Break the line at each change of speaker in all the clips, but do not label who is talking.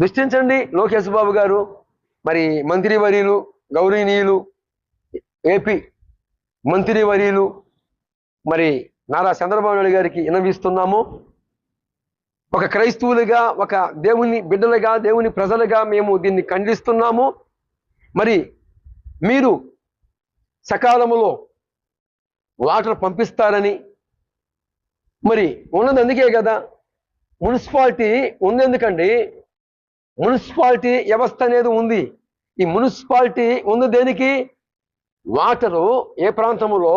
దృష్టించండి లోకేష్ బాబు గారు మరి మంత్రివర్యులు గౌరవనీయులు ఏపీ మంత్రివర్యులు మరి నారా చంద్రబాబు నాయుడు గారికి వినవిస్తున్నాము. ఒక క్రైస్తవులుగా ఒక దేవుని బిడ్డలుగా దేవుని ప్రజలుగా మేము దీన్ని ఖండిస్తున్నాము. మరి మీరు సకాలంలో వాటర్ పంపిస్తారని మరి ఉన్నది అందుకే కదా. మున్సిపాలిటీ ఉంది ఎందుకండి? మున్సిపాలిటీ వ్యవస్థ అనేది ఉంది. ఈ మున్సిపాలిటీ ఉంది దేనికి? వాటరు ఏ ప్రాంతంలో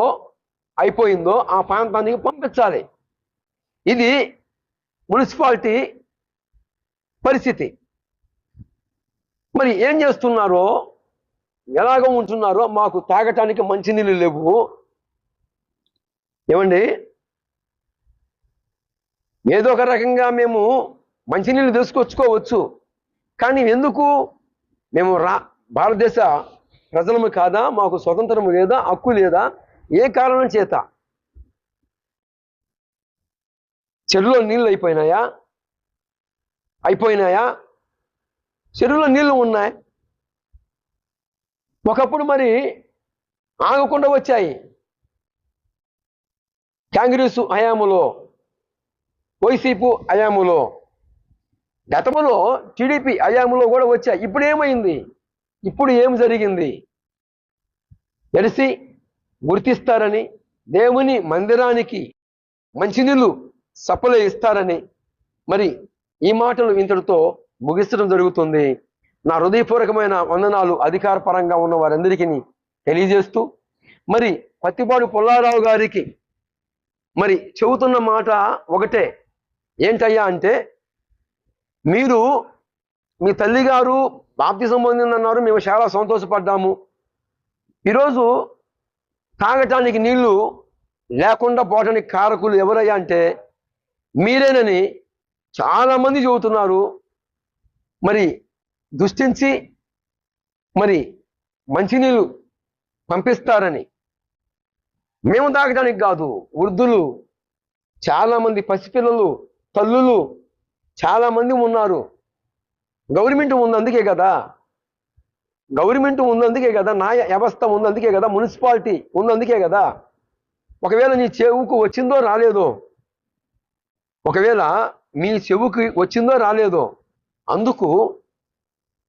అయిపోయిందో ఆ ప్రాంతానికి పంపించాలి. ఇది మున్సిపాలిటీ పరిస్థితి. మరి ఏం చేస్తున్నారో ఎలాగ ఉంటున్నారో మాకు తాగటానికి మంచినీళ్ళు లేవు. ఏమండి? ఏదో ఒక రకంగా మేము మంచినీళ్ళు తీసుకొచ్చుకోవచ్చు. కానీ ఎందుకు? మేము రా భారతదేశ ప్రజలము కాదా? మాకు స్వతంత్రం లేదా? హక్కు లేదా? ఏ కారణం చేత? చెరువులో నీళ్ళు అయిపోయినాయా? అయిపోయినాయా? చెరువులో నీళ్ళు ఉన్నాయి. ఒకప్పుడు మరి ఆగకుండా వచ్చాయి. కాంగ్రెస్ హయాములో వైసీపీ హయాములో గతంలో టీడీపీ అయాములో కూడా వచ్చాయి ఇప్పుడు ఏమైంది? ఇప్పుడు ఏం జరిగింది? తెలిసి గుర్తిస్తారని దేవుని మందిరానికి మంచినీళ్ళు సప్లై ఇస్తారని మరి ఈ మాటలు ఇంతటితో ముగించడం జరుగుతుంది. నా హృదయపూర్వకమైన వందనాలు అధికార పరంగా ఉన్న వారందరికీ తెలియజేస్తూ మరి పత్తిపాడు పుల్లారావు గారికి మరి చెబుతున్న మాట ఒకటే ఏంటయ్యా అంటే మీరు మీ తల్లిగారు బాప్తిజం పొందిందన్నారు మేము చాలా సంతోషపడ్డాము. ఈరోజు తాగటానికి నీళ్ళు లేకుండా పోవటానికి కారకులు ఎవరయ్యా అంటే మీరేనని చాలామంది చెబుతున్నారు. మరి దృష్టించి మరి మంచినీళ్ళు పంపిస్తారని. మేము తాగడానికి కాదు వృద్ధులు చాలామంది పసిపిల్లలు తల్లులు చాలామంది ఉన్నారు. గవర్నమెంట్ ఉంది అందుకే కదా. గవర్నమెంట్ ఉంది అందుకే కదా. న్యాయ వ్యవస్థ ఉంది అందుకే కదా. మున్సిపాలిటీ ఉంది అందుకే కదా. ఒకవేళ నీ చెవుకు వచ్చిందో రాలేదో ఒకవేళ మీ చెవుకి వచ్చిందో రాలేదో అందుకు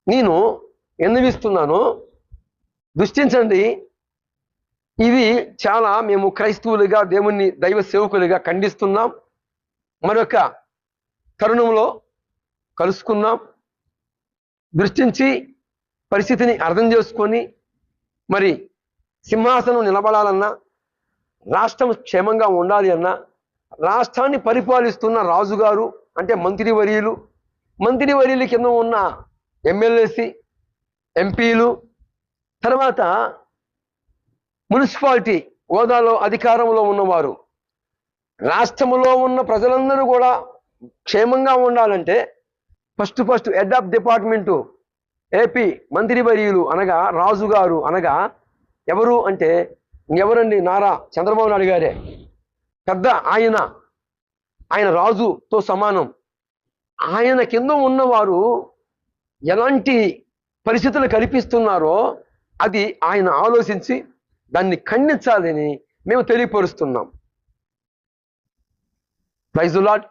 నేను ఎన్నవిస్తున్నాను దృష్టించండి. ఇది చాలా మేము క్రైస్తవులుగా దేవుణ్ణి దైవ సేవకులుగా ఖండిస్తున్నాం. మరొక తరుణంలో కలుసుకుందాం. దృష్టించి పరిస్థితిని అర్థం చేసుకొని మరి సింహాసనం నిలబడాలన్నా రాష్ట్రం క్షేమంగా ఉండాలి అన్నా రాష్ట్రాన్ని పరిపాలిస్తున్న రాజుగారు అంటే మంత్రివర్యులు మంత్రివర్యుల కింద ఉన్న ఎమ్మెల్యేసి ఎంపీలు తర్వాత మున్సిపాలిటీ హోదాలో అధికారంలో ఉన్నవారు రాష్ట్రంలో ఉన్న ప్రజలందరూ కూడా క్షేమంగా ఉండాలంటే first first head of department AP మంత్రివర్యులు అనగా రాజుగారు అనగా ఎవరు అంటే ఎవరండి నారా చంద్రబాబు నాయుడు గారే. పెద్ద ఆయన ఆయన రాజుతో సమానం. ఆయన కింద ఉన్నవారు ఎలాంటి పరిస్థితులు కల్పిస్తున్నారో అది ఆయన ఆలోచించి దాన్ని ఖండించాలని మేము తెలియపరుస్తున్నాం. ప్రైజులాట్